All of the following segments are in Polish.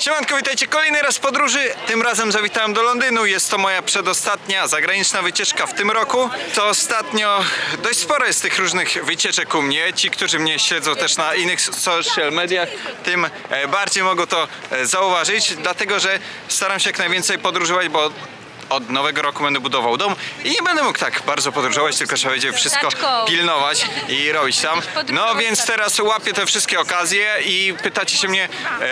Siemanko, witajcie kolejny raz w podróży. Tym razem zawitałem do Londynu. Jest to moja przedostatnia zagraniczna wycieczka w tym roku. To ostatnio dość sporo jest tych różnych wycieczek u mnie. Ci, którzy mnie śledzą też na innych social mediach, tym e, bardziej mogą to e, zauważyć, dlatego że staram się jak najwięcej podróżować, bo od nowego roku będę budował dom i nie będę mógł tak bardzo podróżować, tylko trzeba będzie wszystko pilnować i robić tam. No więc tak. teraz łapię te wszystkie okazje i pytacie się mnie e,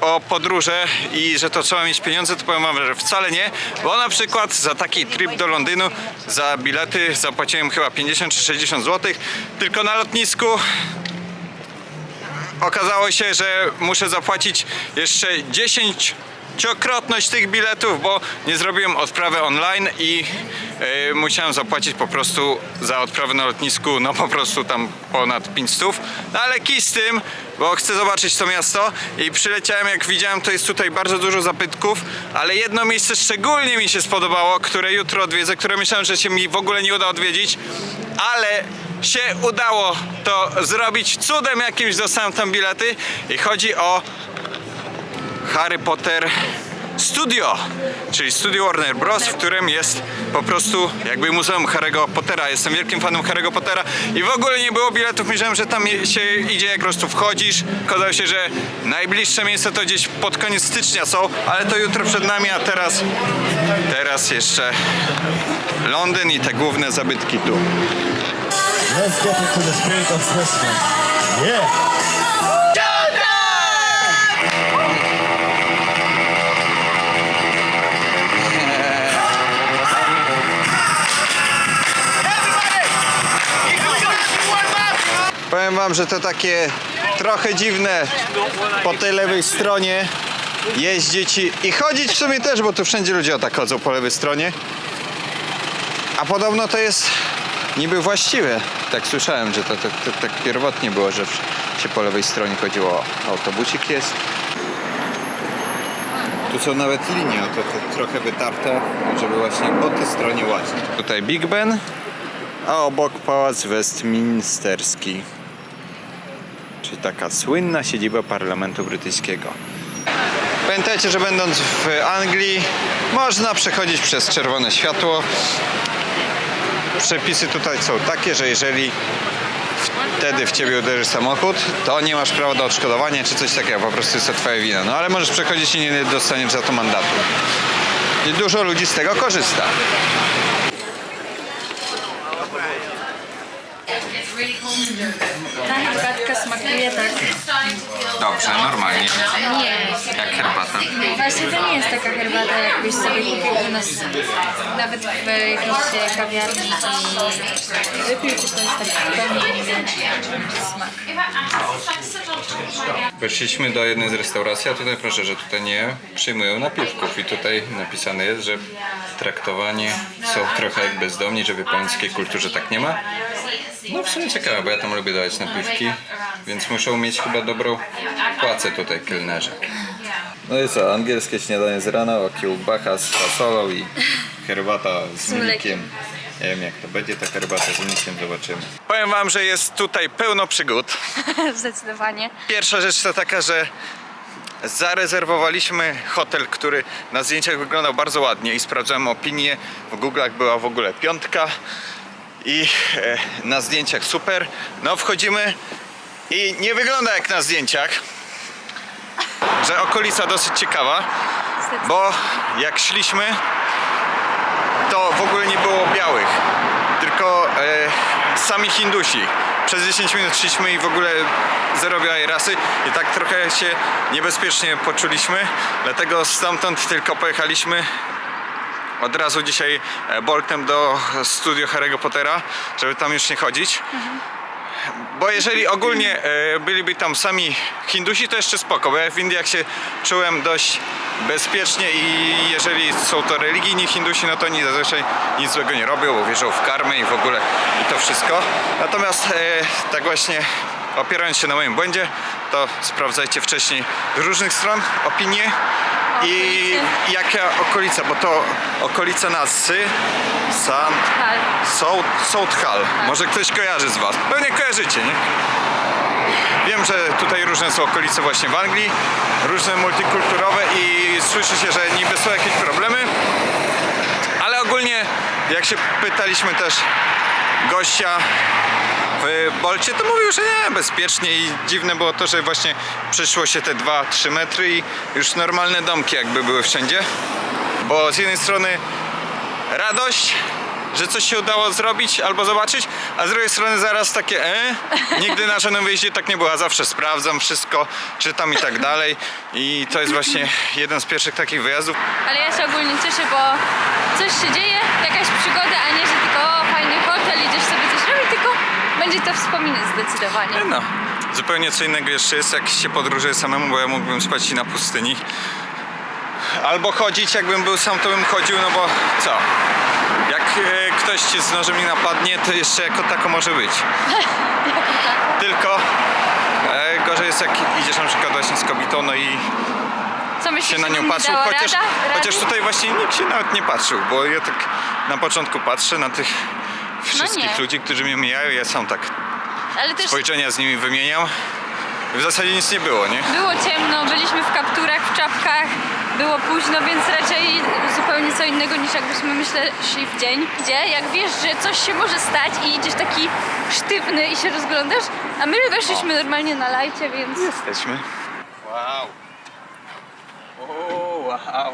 o podróże i że to trzeba mieć pieniądze, to powiem wam, że wcale nie, bo na przykład za taki trip do Londynu za bilety zapłaciłem chyba 50 czy 60 zł, tylko na lotnisku okazało się, że muszę zapłacić jeszcze 10 krotność tych biletów, bo nie zrobiłem odprawy online i e, musiałem zapłacić po prostu za odprawę na lotnisku, no po prostu tam ponad 500. No ale kij z tym, bo chcę zobaczyć to miasto i przyleciałem, jak widziałem, to jest tutaj bardzo dużo zapytków, ale jedno miejsce szczególnie mi się spodobało, które jutro odwiedzę, które myślałem, że się mi w ogóle nie uda odwiedzić, ale się udało to zrobić. Cudem jakimś dostałem tam bilety i chodzi o Harry Potter Studio, czyli Studio Warner Bros., w którym jest po prostu jakby muzeum Harry'ego Pottera. Jestem wielkim fanem Harry'ego Pottera i w ogóle nie było biletów. Myślałem, że tam się idzie, jak po prostu wchodzisz. Okazało się, że najbliższe miejsca to gdzieś pod koniec stycznia są, ale to jutro przed nami, a teraz, teraz jeszcze Londyn i te główne zabytki tu. Let's get into the spirit of Christmas. Yeah. Powiem wam, że to takie trochę dziwne po tej lewej stronie jeździć i, i chodzić w sumie też, bo tu wszędzie ludzie o tak chodzą po lewej stronie. A podobno to jest niby właściwe. Tak słyszałem, że to, to, to tak pierwotnie było, że się po lewej stronie chodziło autobusik jest. Tu są nawet linie, oto to trochę wytarte, żeby właśnie po tej stronie łazić. Tutaj Big Ben, a obok Pałac Westminsterski. Czyli taka słynna siedziba Parlamentu Brytyjskiego. Pamiętajcie, że będąc w Anglii można przechodzić przez czerwone światło. Przepisy tutaj są takie, że jeżeli wtedy w ciebie uderzy samochód, to nie masz prawa do odszkodowania czy coś takiego, po prostu jest to twoja wina. No ale możesz przechodzić i nie dostaniesz za to mandatu. I dużo ludzi z tego korzysta. Ta herbatka smakuje tak. Dobrze, normalnie. Nie. Jak herbata. Właśnie to nie jest taka herbata, jakbyś sobie kupił u nas nawet w jakiejś kawiarni i wypił, to jest taki zupełnie inny smak. Weszliśmy do jednej z restauracji, a tutaj proszę, że tutaj nie przyjmują napiwków i tutaj napisane jest, że traktowanie są trochę jak bezdomni, że w japońskiej kulturze tak nie ma. No w sumie ciekawe, bo ja tam lubię dawać napiwki, więc muszą mieć chyba dobrą płacę tutaj kelnerzy. No i co, angielskie śniadanie z rana, o kiełbacha z fasolą i herbata z mlekiem. Nie wiem jak to będzie, ta herbata z mlekiem zobaczymy. Powiem wam, że jest tutaj pełno przygód. Zdecydowanie. Pierwsza rzecz to taka, że zarezerwowaliśmy hotel, który na zdjęciach wyglądał bardzo ładnie i sprawdzałem opinię. W Google'ach była w ogóle piątka i e, na zdjęciach super. No wchodzimy i nie wygląda jak na zdjęciach, że okolica dosyć ciekawa, bo jak szliśmy to w ogóle nie było białych, tylko e, sami Hindusi. Przez 10 minut szliśmy i w ogóle zero białej rasy i tak trochę się niebezpiecznie poczuliśmy, dlatego stamtąd tylko pojechaliśmy od razu dzisiaj e, Boltem do studio Harry'ego Pottera, żeby tam już nie chodzić. Bo jeżeli ogólnie e, byliby tam sami Hindusi, to jeszcze spoko, bo ja w Indiach się czułem dość bezpiecznie i jeżeli są to religijni Hindusi, no to oni zazwyczaj nic złego nie robią, bo wierzą w karmę i w ogóle i to wszystko. Natomiast e, tak właśnie opierając się na moim błędzie, to sprawdzajcie wcześniej z różnych stron opinie i jaka okolica, bo to okolica Nassy, San. South, South Hall. Może ktoś kojarzy z Was. Pewnie kojarzycie, nie? Wiem, że tutaj różne są okolice właśnie w Anglii, różne multikulturowe i słyszy się, że niby są jakieś problemy, ale ogólnie jak się pytaliśmy też gościa w Bolcie, to mówił, że nie, bezpiecznie i dziwne było to, że właśnie przyszło się te 2-3 metry i już normalne domki jakby były wszędzie. Bo z jednej strony radość, że coś się udało zrobić albo zobaczyć, a z drugiej strony zaraz takie e, nigdy na żadnym wyjeździe tak nie było, zawsze sprawdzam wszystko, czytam i tak dalej i to jest właśnie jeden z pierwszych takich wyjazdów. Ale ja się ogólnie cieszę, bo coś się dzieje, jakaś przygoda, a nie, że tylko o, fajny hotel, idziesz sobie coś robić, tylko będzie to wspomnienie zdecydowanie. No, zupełnie co innego jeszcze jest, jak się podróżuje samemu, bo ja mógłbym spać i na pustyni. Albo chodzić, jakbym był sam, to bym chodził, no bo co? Jak e, ktoś cię z nożem nie napadnie, to jeszcze jako tako może być. Tylko e, gorzej jest, jak idziesz na przykład właśnie z kobietą, no i Co myślisz, się na nią patrzył, chociaż, chociaż tutaj właśnie nikt się nawet nie patrzył, bo ja tak na początku patrzę na tych wszystkich No nie. ludzi, którzy mnie mijają, ja sam tak Ale też spojrzenia z nimi wymieniam. W zasadzie nic nie było, nie? było ciemno, byliśmy w kapturach, w czapkach, było późno, więc raczej zupełnie co innego niż jakbyśmy myślę szli w dzień, gdzie jak wiesz, że coś się może stać i idziesz taki sztywny i się rozglądasz, a my weszliśmy normalnie na lajcie, więc... Jesteśmy. Wow. O, wow.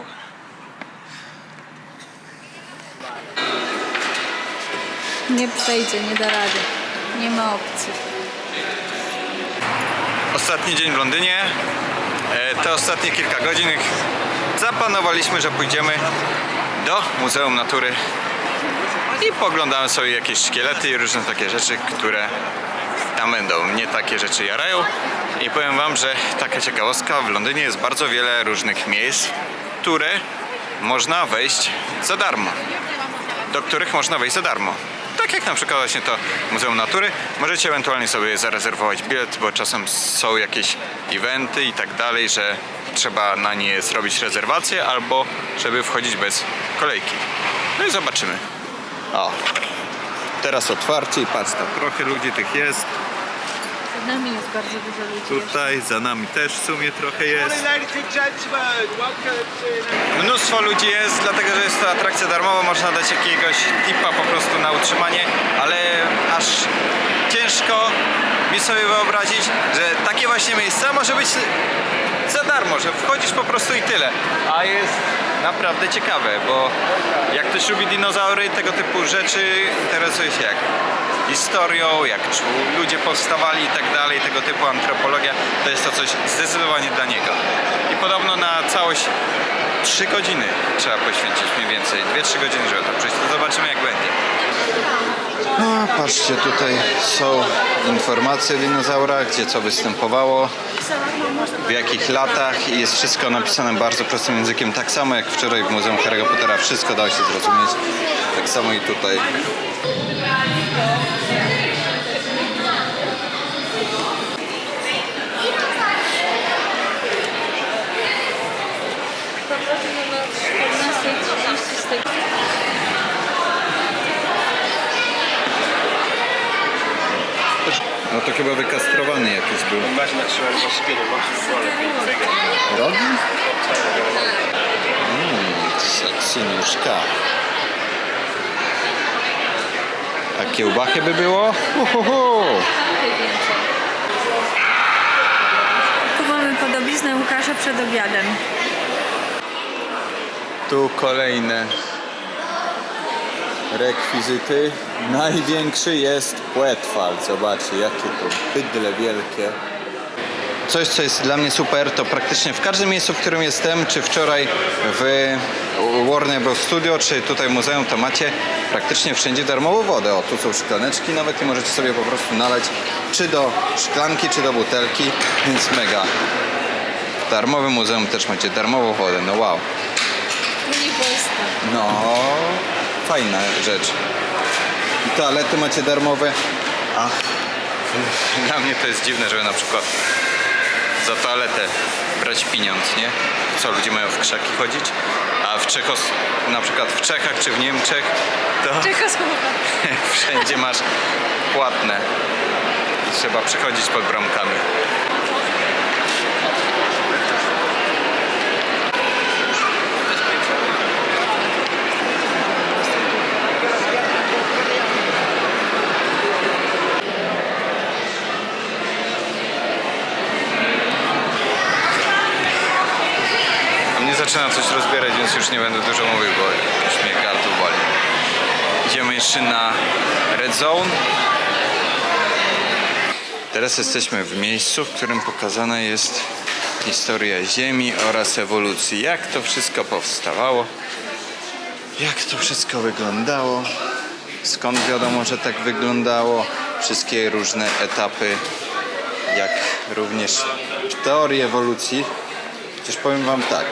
Nie przejdzie, nie da rady. Nie ma opcji. Ostatni dzień w Londynie. E, Te ostatnie kilka godzin zaplanowaliśmy, że pójdziemy do Muzeum Natury i poglądamy sobie jakieś szkielety i różne takie rzeczy, które tam będą. Mnie takie rzeczy jarają i powiem wam, że taka ciekawostka, w Londynie jest bardzo wiele różnych miejsc, które można wejść za darmo do których można wejść za darmo. Tak jak na przykład właśnie to Muzeum Natury. Możecie ewentualnie sobie zarezerwować bilet, bo czasem są jakieś eventy i tak dalej, że trzeba na nie zrobić rezerwację albo żeby wchodzić bez kolejki. No i zobaczymy. O, teraz otwarcie i patrz, tam trochę ludzi tych jest. Przed nami jest bardzo dużo ludzi. Tutaj za nami też w sumie trochę jest. Mnóstwo ludzi jest, dlatego że jest to atrakcja darmowa, można dać jakiegoś tipa po prostu na utrzymanie, ale aż ciężko mi sobie wyobrazić, że takie właśnie miejsca może być za darmo, że wchodzisz po prostu i tyle. A jest naprawdę ciekawe, bo jak ktoś lubi dinozaury, tego typu rzeczy interesuje się jak historią, jak ludzie powstawali i tak dalej, tego typu antropologia, to jest to coś zdecydowanie dla niego. I podobno na całość 3 godziny trzeba poświęcić mniej więcej, 2-3 godziny, żeby to przejść. To zobaczymy jak będzie. No, patrzcie, tutaj są informacje o dinozaurach, gdzie co występowało, w jakich latach i jest wszystko napisane bardzo prostym językiem, tak samo jak wczoraj w Muzeum Harry'ego Pottera, wszystko dało się zrozumieć, tak samo i tutaj. Powrotu o 14.30 z tego. No to chyba wykastrowany jakiś był. Rogi? Mmm, sexy nóżka. A kiełbachy by było? Uhuhu. Mamy podobiznę Łukasza przed obiadem. Tu kolejne rekwizyty. Największy jest płetwal. Zobaczcie, jakie to bydle wielkie. Coś, co jest dla mnie super, to praktycznie w każdym miejscu, w którym jestem, czy wczoraj w Warner Bros. Studio, czy tutaj w muzeum, to macie praktycznie wszędzie darmową wodę. O, tu są szklaneczki nawet i możecie sobie po prostu nalać czy do szklanki, czy do butelki, więc mega. W darmowym muzeum też macie darmową wodę, no wow. No, fajna rzecz. I toalety macie darmowe. Ach, dla mnie to jest dziwne, żeby na przykład za toaletę brać pieniądz, nie? Co, ludzie mają w krzaki chodzić? A w Czechos, na przykład w Czechach czy w Niemczech, to wszędzie masz płatne. trzeba przechodzić pod bramkami. A mnie zaczyna coś rozbierać, więc już nie będę dużo mówił, bo już mnie gardło boli. Idziemy jeszcze na Red Zone. Teraz jesteśmy w miejscu, w którym pokazana jest historia Ziemi oraz ewolucji. Jak to wszystko powstawało, jak to wszystko wyglądało, skąd wiadomo, że tak wyglądało, wszystkie różne etapy, jak również teorie ewolucji. Chociaż powiem Wam tak,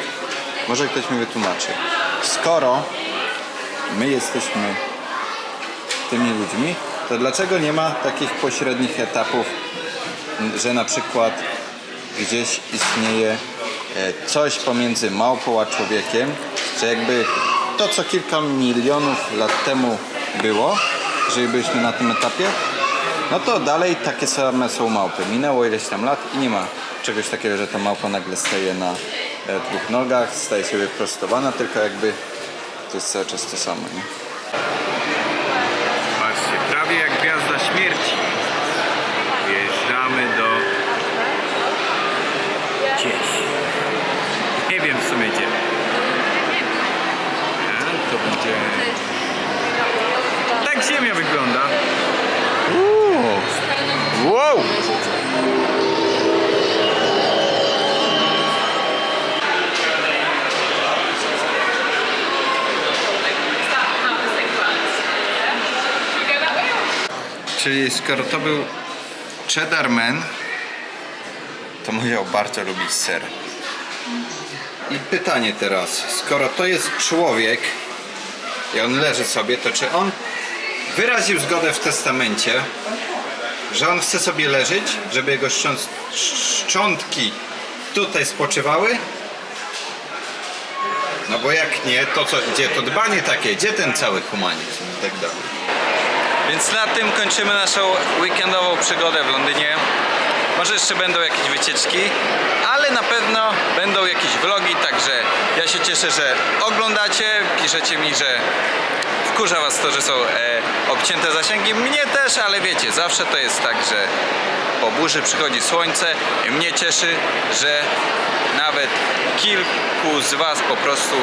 może ktoś mi wytłumaczy. Skoro my jesteśmy tymi ludźmi, to dlaczego nie ma takich pośrednich etapów, że na przykład gdzieś istnieje e, coś pomiędzy małpą a człowiekiem, że jakby to, co kilka milionów lat temu było, jeżeli byliśmy na tym etapie, no to dalej takie same są małpy. Minęło ileś tam lat i nie ma czegoś takiego, że ta małpa nagle staje na dwóch nogach, staje się wyprostowana, tylko jakby to jest cały czas to samo, nie? Patrzcie, prawie jak Gwiazda Śmierci. Wjeżdżamy do gdzieś. Nie wiem w sumie gdzie. A, to będzie... Tak ziemia wygląda. Uuu. Wow! Czyli skoro to był Cheddarman, to musiał bardzo lubić ser. I pytanie teraz, skoro to jest człowiek i on leży sobie, to czy on wyraził zgodę w testamencie, że on chce sobie leżeć, żeby jego szcząt, szczątki tutaj spoczywały? No bo jak nie, to co, gdzie to dbanie takie, gdzie ten cały humanizm i tak dalej. Więc na tym kończymy naszą weekendową przygodę w Londynie. Może jeszcze będą jakieś wycieczki, ale na pewno będą jakieś vlogi, także ja się cieszę, że oglądacie, piszecie mi, że wkurza was to, że są e, obcięte zasięgi. Mnie też, ale wiecie, zawsze to jest tak, że po burzy przychodzi słońce i mnie cieszy, że nawet kilku z was po prostu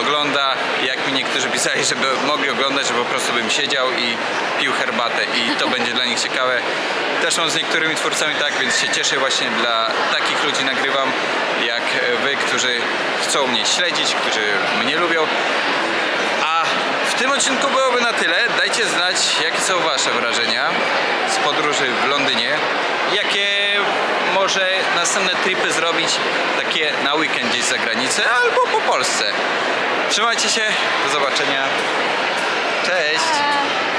ogląda, jak mi niektórzy pisali, żeby mogli oglądać, że po prostu bym siedział i pił herbatę i to będzie dla nich ciekawe. Też mam z niektórymi twórcami tak, więc się cieszę właśnie dla takich ludzi nagrywam, jak wy, którzy chcą mnie śledzić, którzy mnie lubią. A w tym odcinku byłoby na tyle. Dajcie znać, jakie są Wasze wrażenia z podróży w Londynie. Jakie może następne tripy zrobić takie na weekend gdzieś za granicę albo po Polsce. Trzymajcie się, do zobaczenia. Cześć!